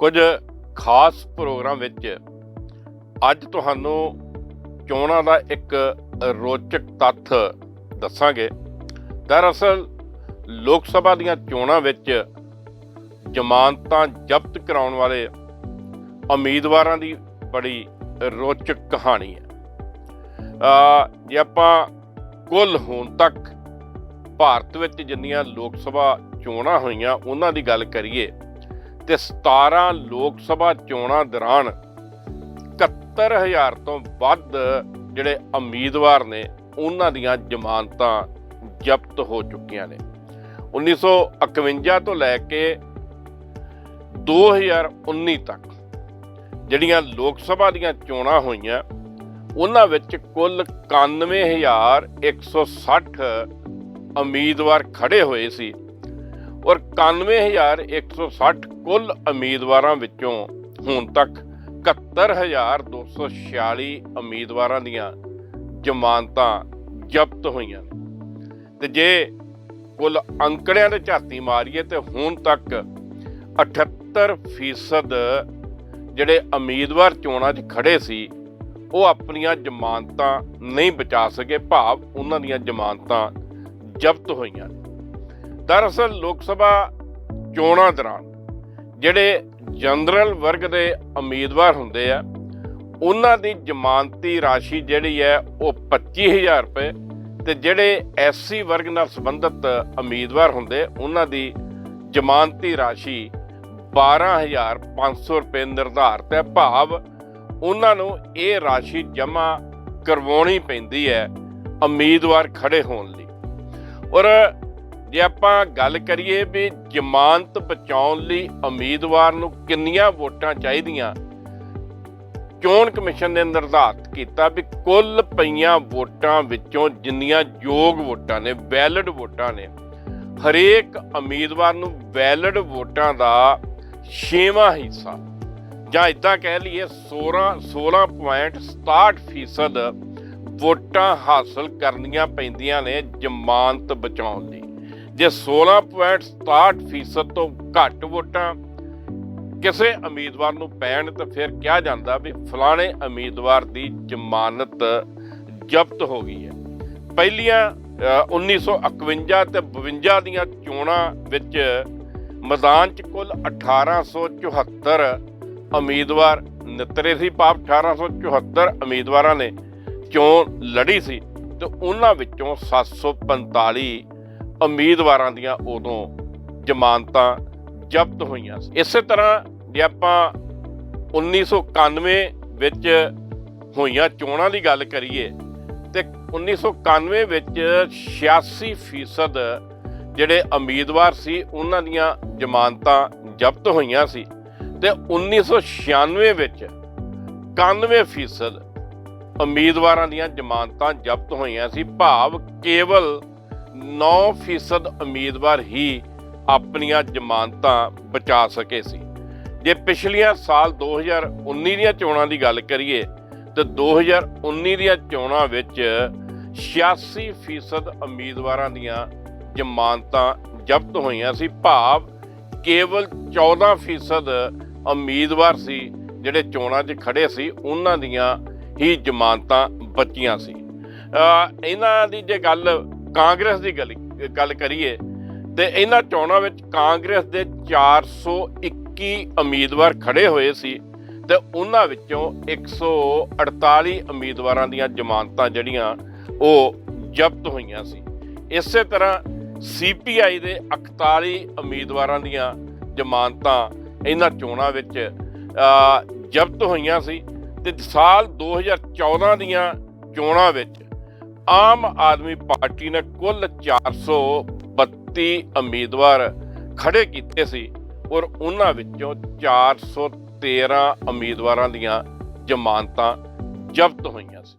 ਕੁਝ ਖਾਸ ਪ੍ਰੋਗਰਾਮ ਵਿੱਚ ਅੱਜ ਤੁਹਾਨੂੰ ਚੋਣਾਂ ਦਾ ਇੱਕ ਰੋਚਕ ਤੱਥ ਦੱਸਾਂਗੇ। ਦਰਅਸਲ, ਲੋਕ ਸਭਾ ਦੀਆਂ ਚੋਣਾਂ ਵਿੱਚ ਜ਼ਮਾਨਤਾਂ ਜ਼ਬਤ ਕਰਾਉਣ ਵਾਲੇ ਉਮੀਦਵਾਰਾਂ ਦੀ ਬੜੀ ਰੋਚਕ ਕਹਾਣੀ ਹੈ। ਆ ਜੇ ਆਪਾਂ ਕੁੱਲ ਹੁਣ ਤੱਕ ਭਾਰਤ ਵਿੱਚ ਜਿੰਨੀਆਂ ਲੋਕ ਸਭਾ ਚੋਣਾਂ ਹੋਈਆਂ, ਉਹਨਾਂ ਦੀ ਗੱਲ ਕਰੀਏ ਤੇ 17 ਲੋਕ ਸਭਾ ਚੋਣਾਂ ਦੌਰਾਨ 71000 ਤੋਂ ਵੱਧ ਜਿਹੜੇ ਉਮੀਦਵਾਰ ਨੇ, ਉਹਨਾਂ ਦੀਆਂ ਜ਼ਮਾਨਤਾਂ ਜ਼ਬਤ ਹੋ ਚੁੱਕੀਆਂ ਨੇ। 1951 ਤੋਂ ਲੈ ਕੇ 2019 ਤੱਕ ਜਿਹੜੀਆਂ ਲੋਕ ਸਭਾ ਦੀਆਂ ਚੋਣਾਂ ਹੋਈਆਂ, ਉਹਨਾਂ ਵਿੱਚ ਕੁੱਲ 91160 ਉਮੀਦਵਾਰ ਖੜੇ ਹੋਏ ਸੀ। ਔਰ 91160 ਕੁੱਲ ਉਮੀਦਵਾਰਾਂ ਵਿੱਚੋਂ ਹੁਣ ਤੱਕ 71246 ਉਮੀਦਵਾਰਾਂ ਦੀਆਂ ਜ਼ਮਾਨਤਾਂ ਜ਼ਬਤ ਹੋਈਆਂ ਨੇ। ਤੇ ਜੇ ਕੁੱਲ ਅੰਕੜਿਆਂ ਦੇ ਝਾਤੀ ਮਾਰੀਏ ਤੇ ਹੁਣ ਤੱਕ 78% ਜਿਹੜੇ ਉਮੀਦਵਾਰ ਚੋਣਾਂ 'ਚ ਖੜੇ ਸੀ, ਉਹ ਆਪਣੀਆਂ ਜ਼ਮਾਨਤਾਂ ਨਹੀਂ ਬਚਾ ਸਕੇ। ਭਾਵ ਉਹਨਾਂ ਦੀਆਂ ਜ਼ਮਾਨਤਾਂ ਜ਼ਬਤ ਹੋਈਆਂ ਦਰਅਸਲ ਲੋਕ ਸਭਾ ਚੋਣਾਂ ਦੌਰਾਨ ਜਿਹੜੇ ਜਨਰਲ ਵਰਗ ਦੇ ਉਮੀਦਵਾਰ ਹੁੰਦੇ ਆ, ਉਹਨਾਂ ਦੀ ਜ਼ਮਾਨਤੀ ਰਾਸ਼ੀ ਜਿਹੜੀ ਹੈ ਉਹ 25000 ਰੁਪਏ ਤੇ ਜਿਹੜੇ ਐਸਸੀ ਵਰਗ ਨਾਲ ਸੰਬੰਧਿਤ ਉਮੀਦਵਾਰ ਹੁੰਦੇ, ਉਹਨਾਂ ਦੀ ਜ਼ਮਾਨਤੀ ਰਾਸ਼ੀ 12500 ਰੁਪਏ ਨਿਰਧਾਰਤ ਹੈ। ਭਾਵ ਉਹਨਾਂ ਨੂੰ ਇਹ ਰਾਸ਼ੀ ਜਮ੍ਹਾਂ ਕਰਵਾਉਣੀ ਪੈਂਦੀ ਹੈ ਉਮੀਦਵਾਰ ਖੜੇ ਹੋਣ ਲਈ। ਔਰ ਜੇ ਆਪਾਂ ਗੱਲ ਕਰੀਏ ਵੀ ਜ਼ਮਾਨਤ ਬਚਾਉਣ ਲਈ ਉਮੀਦਵਾਰ ਨੂੰ ਕਿੰਨੀਆਂ ਵੋਟਾਂ ਚਾਹੀਦੀਆਂ, ਚੋਣ ਕਮਿਸ਼ਨ ਨੇ ਨਿਰਧਾਰਤ ਕੀਤਾ ਵੀ ਕੁੱਲ ਪਈਆਂ ਵੋਟਾਂ ਵਿੱਚੋਂ ਜਿੰਨੀਆਂ ਯੋਗ ਵੋਟਾਂ ਨੇ, ਵੈਲਿਡ ਵੋਟਾਂ ਨੇ, ਹਰੇਕ ਉਮੀਦਵਾਰ ਨੂੰ ਵੈਲਿਡ ਵੋਟਾਂ ਦਾ ਛੇਵਾਂ ਹਿੱਸਾ ਜਾਂ ਇਦਾਂ ਕਹਿ ਲਈਏ 16 16.67 ਫੀਸਦ ਵੋਟਾਂ ਹਾਸਲ ਕਰਨੀਆਂ ਪੈਂਦੀਆਂ ਨੇ ਜ਼ਮਾਨਤ ਬਚਾਉਣ ਲਈ। ਜੇ 16.67 ਫੀਸਦ ਤੋਂ ਘੱਟ ਵੋਟਾਂ ਕਿਸੇ ਉਮੀਦਵਾਰ ਨੂੰ ਪੈਣ ਤਾਂ ਫਿਰ ਕਿਹਾ ਜਾਂਦਾ ਵੀ ਫਲਾਣੇ ਉਮੀਦਵਾਰ ਦੀ ਜ਼ਮਾਨਤ ਜ਼ਬਤ ਹੋ ਗਈ ਹੈ। ਪਹਿਲੀਆਂ ਅ, 1951 ਤੇ 52 ਦੀਆਂ ਚੋਣਾਂ ਵਿੱਚ ਮੈਦਾਨ 'ਚ ਕੁੱਲ 1874 ਉਮੀਦਵਾਰ ਨਿਤਰੇ ਸੀ। ਭਾਵ 1874 ਉਮੀਦਵਾਰਾਂ ਨੇ ਚੋਣ ਲੜੀ ਸੀ ਤੇ ਉਹਨਾਂ ਵਿੱਚੋਂ 745 ਉਮੀਦਵਾਰਾਂ ਦੀਆਂ ਉਦੋਂ ਜ਼ਮਾਨਤਾਂ ਜ਼ਬਤ ਹੋਈਆਂ ਸੀ। ਇਸੇ ਤਰ੍ਹਾਂ ਜੇ ਆਪਾਂ 1991 ਵਿੱਚ ਹੋਈਆਂ ਚੋਣਾਂ ਦੀ ਗੱਲ ਕਰੀਏ, ਤੇ 1991 ਵਿੱਚ 86% ਜਿਹੜੇ ਉਮੀਦਵਾਰ ਸੀ, ਉਹਨਾਂ ਦੀਆਂ ਜ਼ਮਾਨਤਾਂ ਜ਼ਬਤ ਹੋਈਆਂ ਸੀ। ਤੇ 1996 ਵਿੱਚ 91% ਉਮੀਦਵਾਰਾਂ ਦੀਆਂ ਜ਼ਮਾਨਤਾਂ ਜ਼ਬਤ ਹੋਈਆਂ ਸੀ। ਭਾਵ ਕੇਵਲ 9% ਉਮੀਦਵਾਰ ਹੀ ਆਪਣੀਆਂ ਜ਼ਮਾਨਤਾਂ ਬਚਾ ਸਕੇ ਸੀ। ਜੇ ਪਿਛਲੀਆਂ ਸਾਲ 2019 ਦੀਆਂ ਚੋਣਾਂ ਦੀ ਗੱਲ ਕਰੀਏ, ਤੇ 2019 ਦੀਆਂ ਚੋਣਾਂ ਵਿੱਚ 86% ਉਮੀਦਵਾਰਾਂ ਦੀਆਂ ਜ਼ਮਾਨਤਾਂ ਜ਼ਬਤ ਹੋਈਆਂ ਸੀ। ਭਾਵ ਕੇਵਲ 14% ਉਮੀਦਵਾਰ ਸੀ ਜਿਹੜੇ ਚੋਣਾਂ 'ਚ ਖੜੇ ਸੀ, ਉਹਨਾਂ ਦੀਆਂ ਹੀ ਜ਼ਮਾਨਤਾਂ ਬਚੀਆਂ ਸੀ। ਇਹਨਾਂ ਦੀ ਜੇ ਗੱਲ ਕਾਂਗਰਸ ਦੀ ਗੱਲ ਗੱਲ ਕਰੀਏ, ਤੇ ਇਹਨਾਂ ਚੋਣਾਂ ਵਿੱਚ ਕਾਂਗਰਸ ਦੇ 421 ਉਮੀਦਵਾਰ ਖੜੇ ਹੋਏ ਸੀ ਤੇ ਉਹਨਾਂ ਵਿੱਚੋਂ 148 ਉਮੀਦਵਾਰਾਂ ਦੀਆਂ ਜ਼ਮਾਨਤਾਂ ਜਿਹੜੀਆਂ ਉਹ ਜ਼ਬਤ ਹੋਈਆਂ ਸੀ। ਇਸੇ ਤਰ੍ਹਾਂ ਸੀਪੀਆਈ ਦੇ 41 ਉਮੀਦਵਾਰਾਂ ਦੀਆਂ ਜ਼ਮਾਨਤਾਂ ਇਹਨਾਂ ਚੋਣਾਂ ਵਿੱਚ ਜ਼ਬਤ ਹੋਈਆਂ ਸੀ ਤੇ ਸਾਲ 2014 ਦੀਆਂ ਚੋਣਾਂ ਵਿੱਚ ਆਮ ਆਦਮੀ ਪਾਰਟੀ ਨੇ ਕੁੱਲ 432 ਉਮੀਦਵਾਰ ਖੜੇ ਕੀਤੇ ਸੀ ਔਰ ਉਹਨਾਂ ਵਿੱਚੋਂ 413 ਉਮੀਦਵਾਰਾਂ ਦੀਆਂ ਜ਼ਮਾਨਤਾਂ ਜ਼ਬਤ ਹੋਈਆਂ ਸੀ।